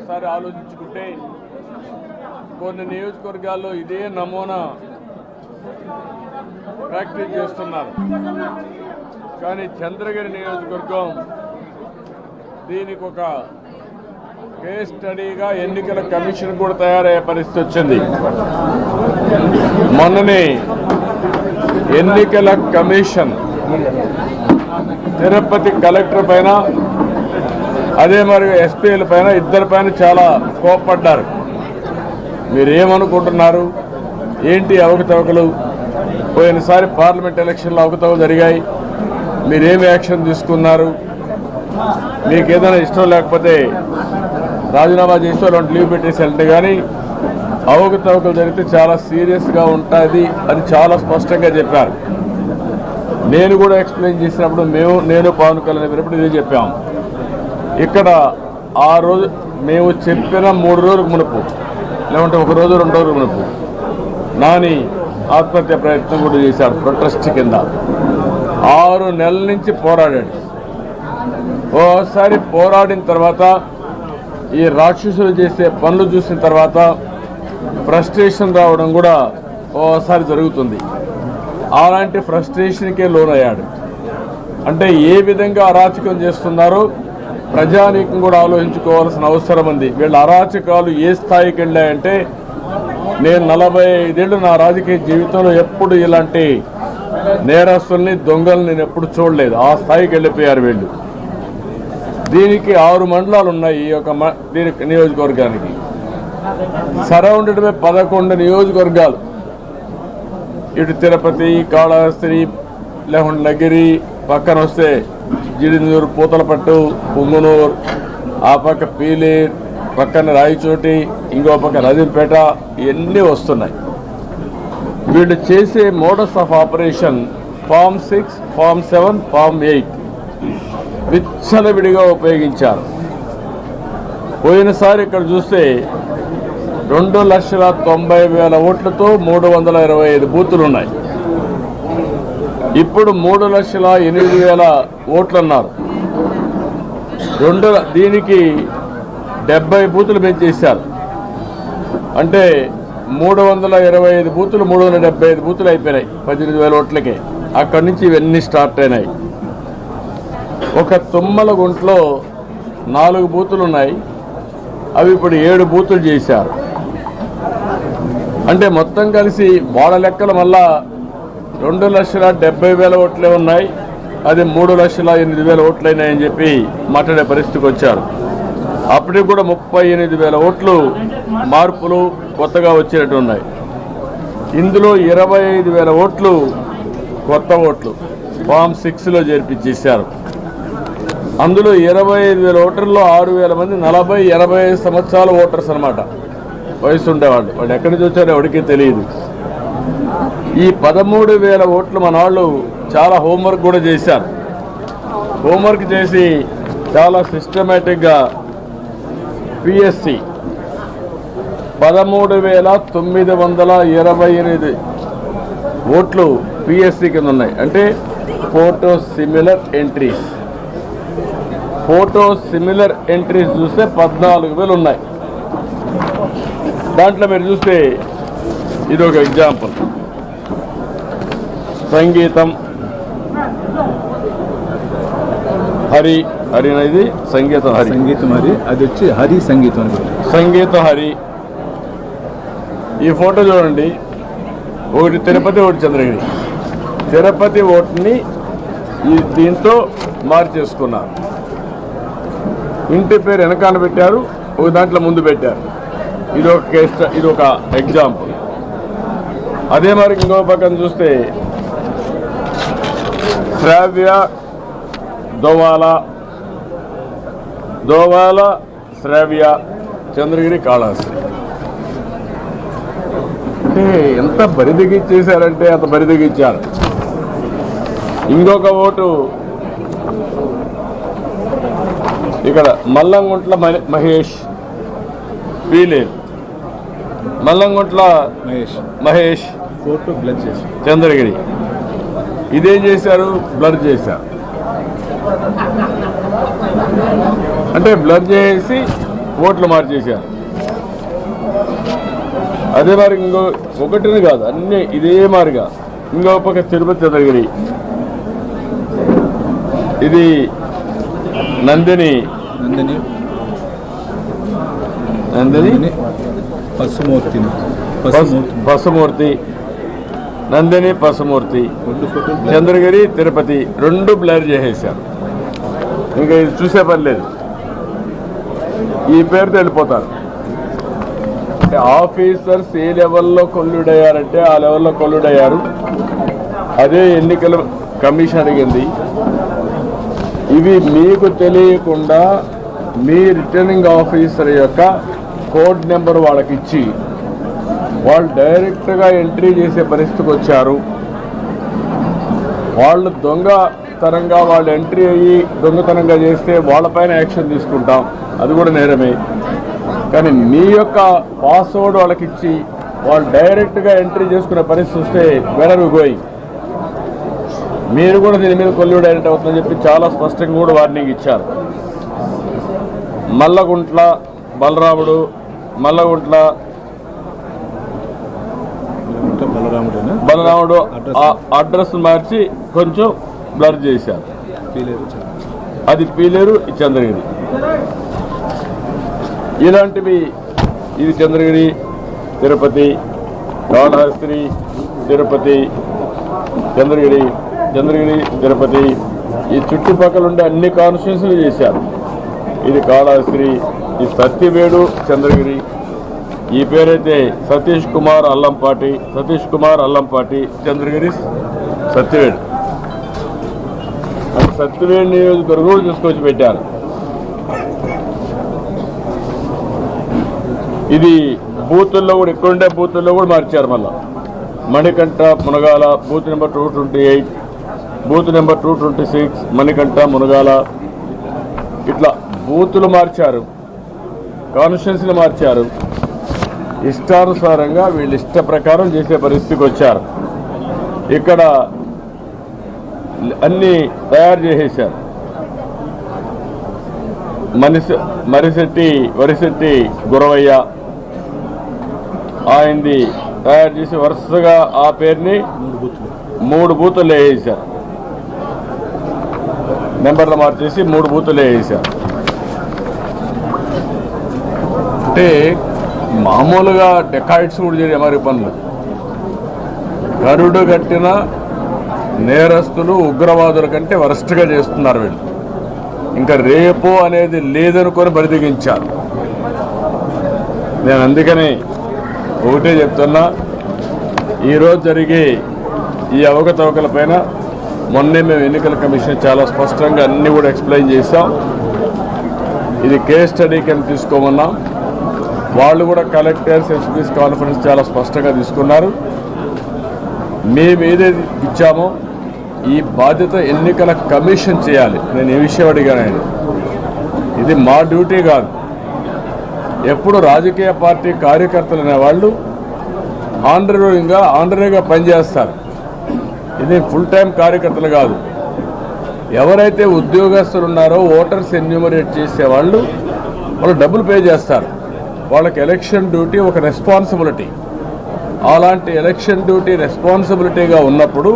ఒకసారి ఆలోచించుకుంటే కొన్ని నియోజకవర్గాల్లో ఇదే నమూనా ప్రాక్టీస్ చేస్తున్నారు. కానీ చంద్రగిరి నియోజకవర్గం దీనికి ఒక కేస్ స్టడీగా ఎన్నికల కమిషన్ కూడా తయారయ్యే పరిస్థితి వచ్చింది. మొన్ననే ఎన్నికల కమిషన్ తిరుపతి కలెక్టర్ పైన అదే మరి ఎస్పీల పైన ఇద్దరి పైన చాలా కోప్పడ్డారు. మీరేమనుకుంటున్నారు? ఏంటి అవకతవకలు? పోయినసారి పార్లమెంట్ ఎలక్షన్లో అవకతవకలు జరిగాయి. మీరేం యాక్షన్ తీసుకున్నారు? మీకు ఏదైనా ఇష్టం లేకపోతే రాజీనామా చేసి అలాంటి లీవ్ పెట్టేసి వెళ్తే కానీ అవకతవకలు జరిగితే చాలా సీరియస్గా ఉంటుంది అని చాలా స్పష్టంగా చెప్పారు. నేను కూడా ఎక్స్ప్లెయిన్ చేసినప్పుడు మేము నేను పవన్ కళ్యాణ్ చెప్పినప్పుడు ఇదే చెప్పాము. ఇక్కడ ఆ రోజు మేము చెప్పిన మూడు రోజులకు మునుపు లేకుంటే ఒక రోజు రెండు రోజులకు మునుపు నాని ఆత్మహత్య ప్రయత్నం కూడా చేశాడు ప్రొటెస్ట్ కింద. ఆరు నెలల నుంచి పోరాడాడు. ఓసారి పోరాడిన తర్వాత ఈ రాక్షసులు చేసే పనులు చూసిన తర్వాత ఫ్రస్ట్రేషన్ రావడం కూడా ఓసారి జరుగుతుంది. అలాంటి ఫ్రస్ట్రేషన్కే లోనయ్యాడు. అంటే ఏ విధంగా అరాచకం చేస్తున్నారో ప్రజానీకం కూడా ఆలోచించుకోవాల్సిన అవసరం ఉంది. వీళ్ళ అరాచకాలు ఏ స్థాయికి వెళ్ళాయంటే నేను నలభై ఐదేళ్ళు నా రాజకీయ జీవితంలో ఎప్పుడు ఇలాంటి నేరస్తుల్ని దొంగల్ని నేను ఎప్పుడు చూడలేదు. ఆ స్థాయికి వెళ్ళిపోయారు వీళ్ళు. దీనికి ఆరు మండలాలు ఉన్నాయి ఈ యొక్క మ- దీనికి నియోజకవర్గానికి. సరౌండెడ్ బై పదకొండు నియోజకవర్గాలు. ఇటు తిరుపతి కాళహస్తి లేకుండా నగిరి పక్కన వస్తే జిడినూరు పూతలపట్టు పొంగునూరు ఆ పక్క పీలి పక్కన రాయచోటి ఇంకో పక్క నదిపేట ఇవన్నీ వస్తున్నాయి. వీళ్ళు చేసే modus of operation form six form seven form eight విచ్చలవిడిగా ఉపయోగించారు. పోయినసారి ఇక్కడ చూస్తే రెండు లక్షల తొంభై వేల ఓట్లతో మూడు వందల ఇరవై ఐదు బూతులు ఉన్నాయి ఇప్పుడు మూడు లక్షల ఎనిమిది వేల ఓట్లు అన్నారు రెండు దీనికి డెబ్బై బూతులు పెంచేశారు. అంటే మూడు వందల ఇరవై ఐదు బూతులు మూడు వందల డెబ్బై ఐదు బూతులు అయిపోయినాయి పద్దెనిమిది వేల ఓట్లకే. అక్కడి నుంచి ఇవన్నీ స్టార్ట్ అయినాయి. ఒక తుమ్మల గుంట్లో నాలుగు బూతులు ఉన్నాయి. అవి ఇప్పుడు ఏడు బూతులు చేశారు. అంటే మొత్తం కలిసి వాళ్ళ లెక్కల మళ్ళా రెండు లక్షల డెబ్బై వేల ఓట్లే ఉన్నాయి. అది మూడు లక్షల ఎనిమిది వేల ఓట్లయినాయని చెప్పి మాట్లాడే పరిస్థితికి వచ్చారు. అప్పటికి కూడా ముప్పై ఎనిమిది వేల ఓట్లు మార్పులు కొత్తగా వచ్చినట్టు ఉన్నాయి. ఇందులో ఇరవై ఐదు వేల ఓట్లు కొత్త ఓట్లు ఫామ్ సిక్స్లో చేర్పించేశారు. అందులో ఇరవై ఐదు వేల ఓటర్లో ఆరు వేల మంది నలభై ఎనభై ఐదు సంవత్సరాల ఓటర్స్ అనమాట వయసు ఉండేవాళ్ళు. వాళ్ళు ఎక్కడి నుంచి వచ్చారో ఎవరికీ తెలియదు. ఈ పదమూడు వేల ఓట్లు మన వాళ్ళు చాలా హోంవర్క్ కూడా చేశారు. హోంవర్క్ చేసి చాలా సిస్టమేటిక్గా పిఎస్సి పదమూడు వేల తొమ్మిది వందల ఇరవై ఎనిమిది ఓట్లు పిఎస్సి కింద ఉన్నాయి. అంటే photo similar entries photo similar entries చూస్తే పద్నాలుగు వేలు ఉన్నాయి. దాంట్లో మీరు చూస్తే ఇది ఒక ఎగ్జాంపుల్ సంగీతం. హరి హరి అనేది సంగీతం హరి. సంగీతం అది అది వచ్చి హరి సంగీతం. సంగీతం హరి. ఈ ఫోటో చూడండి. ఒకటి తిరుపతి ఒకటి చంద్రగిరి. తిరుపతి ఓటుని ఈ దీంతో మార్చేసుకున్నారు ఇంటి పేరు వెనకాల పెట్టారు ఒక దాంట్లో ముందు పెట్టారు. ఇది ఒక కేస్ ఇది ఒక ఎగ్జాంపుల్ అదే మరి ఇంకో పక్కన చూస్తే శ్రావ్య దోవాల దోవాల శ్రావ్య చంద్రగిరి కాళహస్తి. అంటే ఎంత బరిదిగిచ్చేశారంటే అంత బరిదిగిచ్చారు. ఇంకొక ఓటు ఇక్కడ మల్లంగుంట్ల మహేష్ పీలేరు మల్లంగుంట్ల మహేష్. మహేష్ చంద్రగిరి. ఇదేం చేశారు? బ్లర్ చేశారు అంటే బ్లర్ చేసి ఓట్లు మార్చేశారు అదే మరి ఇంకో ఒకటిని కాదు అన్ని ఇదే మారిగా. ఇంకో పక్క తిరుపతి చంద్రగిరి. ఇది నందిని. నందిని. నందిని? పశుమూర్తి పసుమూర్తి నందిని పసుమూర్తి చంద్రగిరి తిరుపతి రెండు బ్లర్ చేసేసారు ఇంకా ఇది చూసే పని లేదు. ఈ పేరుతో వెళ్ళిపోతారు. అంటే ఆఫీసర్స్ ఏ లెవెల్లో కొల్లుడయ్యారంటే ఆ లెవెల్లో కొల్లుడయ్యారు. అదే ఎన్నికల కమిషన్ అడిగింది. ఇవి మీకు తెలియకుండా మీ రిటర్నింగ్ ఆఫీసర్ యొక్క కోడ్ నెంబర్ వాళ్ళకి ఇచ్చి వాళ్ళు డైరెక్ట్గా ఎంట్రీ చేసే పరిస్థితికి వచ్చారు. వాళ్ళు దొంగతనంగా వాళ్ళు ఎంట్రీ అయ్యి దొంగతనంగా చేస్తే వాళ్ళపైన యాక్షన్ తీసుకుంటాం. అది కూడా నేరమే. కానీ మీ యొక్క పాస్వర్డ్ వాళ్ళకి ఇచ్చి వాళ్ళు డైరెక్ట్గా ఎంట్రీ చేసుకునే పరిస్థితి వస్తే వెనరు గోయింగ్ మీరు కూడా దీని మీద కొల్లు డైరెక్ట్ అవుతుందని చెప్పి చాలా స్పష్టంగా కూడా వార్నింగ్ ఇచ్చారు. మల్లగుంట్ల బలరాముడు మల్లగుంట్ల బలరాముడు అడ్రస్ మార్చి కొంచెం బ్లర్ చేశారు. అది పీలేరు చంద్రగిరి. ఇలాంటివి ఇది చంద్రగిరి తిరుపతి కాళహస్తి తిరుపతి చంద్రగిరి చంద్రగిరి తిరుపతి. ఈ చుట్టుపక్కల ఉండే అన్ని కాన్స్టిట్యూన్సీలు చేశారు. ఇది కాళహస్తి ఈ సత్యవేడు చంద్రగిరి ఈ పేరైతే సతీష్ కుమార్ అల్లంపాటి సతీష్ కుమార్ అల్లంపాటి చంద్రగిరి సత్యవేడు అది సత్యవేడు నియోజకవర్గం తీసుకొచ్చి పెట్టారు. ఇది బూతుల్లో కూడా ఇక్కడుండే బూతుల్లో కూడా మార్చారు మళ్ళా. Manikanta Munagala booth number two twenty eight booth number two twenty six Manikanta Munagala ఇట్లా బూతులు మార్చారు. కాన్స్టిట్యున్సీలు మార్చారు. ఇష్టానుసారంగా వీళ్ళు ఇష్ట ప్రకారం చేసే పరిస్థితికి వచ్చారు. ఇక్కడ అన్ని తయారు చేసేసారు మనిషి మరిశెట్టి వరిశెట్టి గురవయ్య ఆయనది తయారు చేసి వరుసగా ఆ పేరుని మూడు మూడు బూతులు వేసేసారు నెంబర్లు మార్చేసి మూడు బూతులు వేసేసారు అంటే మామూలుగా డెకాయిట్స్ కూడా చేయ మరి పనులు. గరుడు కట్టిన నేరస్తులు ఉగ్రవాదుల కంటే వరస్ట్గా చేస్తున్నారు వీళ్ళు. ఇంకా రేపు అనేది లేదనుకొని బరిదిగించారు. నేను అందుకని ఒకటే చెప్తున్నా ఈరోజు జరిగే ఈ అవకతవకల పైన మొన్నే మేము ఎన్నికల కమిషన్ చాలా స్పష్టంగా అన్నీ కూడా ఎక్స్ప్లెయిన్ చేశాం. ఇది కేస్ స్టడీ కింద తీసుకోమన్నాం. వాళ్ళు కూడా కలెక్టర్స్ ఎస్పీస్ కాన్ఫరెన్స్ చాలా స్పష్టంగా తీసుకున్నారు. మేము ఏదైతే ఇచ్చామో ఈ బాధ్యత ఎన్నికల కమిషన్ చేయాలి. నేను ఏ విషయం అడిగాను ఇది మా డ్యూటీ కాదు. ఎప్పుడు రాజకీయ పార్టీ కార్యకర్తలు అనేవాళ్ళు ఆంధ్రగా ఆంధ్రగా పనిచేస్తారు. ఇది ఫుల్ టైం కార్యకర్తలు కాదు. ఎవరైతే ఉద్యోగస్తులు ఉన్నారో ఓటర్స్ ఎన్యూమరేట్ చేసేవాళ్ళు వాళ్ళు డబ్బులు పే చేస్తారు. వాళ్ళకి ఎలక్షన్ డ్యూటీ ఒక రెస్పాన్సిబిలిటీ. అలాంటి ఎలక్షన్ డ్యూటీ రెస్పాన్సిబిలిటీగా ఉన్నప్పుడు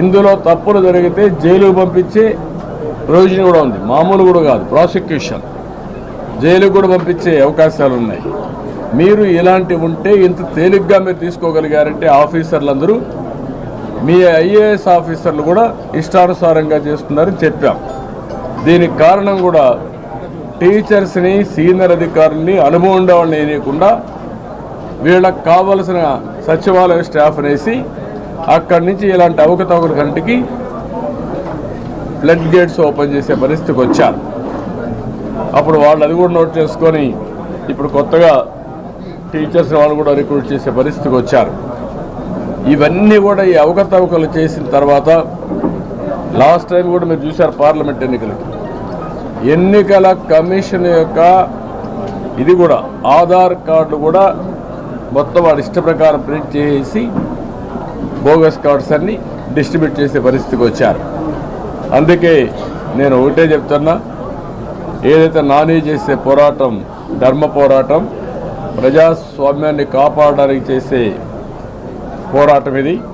ఇందులో తప్పులు జరిగితే జైలుకు పంపించే ప్రయోజనం కూడా ఉంది. మామూలు కూడా కాదు. ప్రాసిక్యూషన్. జైలుకు కూడా పంపించే అవకాశాలు ఉన్నాయి మీరు ఇలాంటివి ఉంటే ఇంత తేలిగ్గా మీరు తీసుకోగలిగారంటే ఆఫీసర్లందరూ మీ ఐఏఎస్ ఆఫీసర్లు కూడా ఇష్టానుసారంగా చేస్తున్నారని చెప్పాం. దీనికి కారణం కూడా టీచర్స్ని సీనియర్ అధికారుల్ని అనుభవం ఉండేవాళ్ళని వేయకుండా వీళ్ళకి కావలసిన సచివాలయ స్టాఫ్ వేసి అక్కడి నుంచి ఇలాంటి అవకతవకల కంటికి ఫ్లడ్ గేట్స్ ఓపెన్ చేసే పరిస్థితికి వచ్చారు అప్పుడు వాళ్ళు అది కూడా నోట్ చేసుకొని ఇప్పుడు కొత్తగా టీచర్స్ వాళ్ళు కూడా రిక్రూట్ చేసే పరిస్థితికి వచ్చారు. ఇవన్నీ కూడా ఈ అవకతవకలు చేసిన తర్వాత లాస్ట్ టైం కూడా మీరు చూశారు పార్లమెంట్ ఎన్నికలకి. ఎన్నికల కమిషన్ యొక్క ఇది కూడా ఆధార్ కార్డు కూడా మొత్తం వాడి ఇష్ట ప్రకారం ప్రింట్ చేసి బోగస్ కార్డ్స్ అన్ని డిస్ట్రిబ్యూట్ చేసే పరిస్థితికి వచ్చారు. అందుకే నేను ఒకటే చెప్తున్నా ఏదైతే నాని చేసే పోరాటం ధర్మ పోరాటం ప్రజాస్వామ్యాన్ని కాపాడడానికి చేసే పోరాటం ఇది.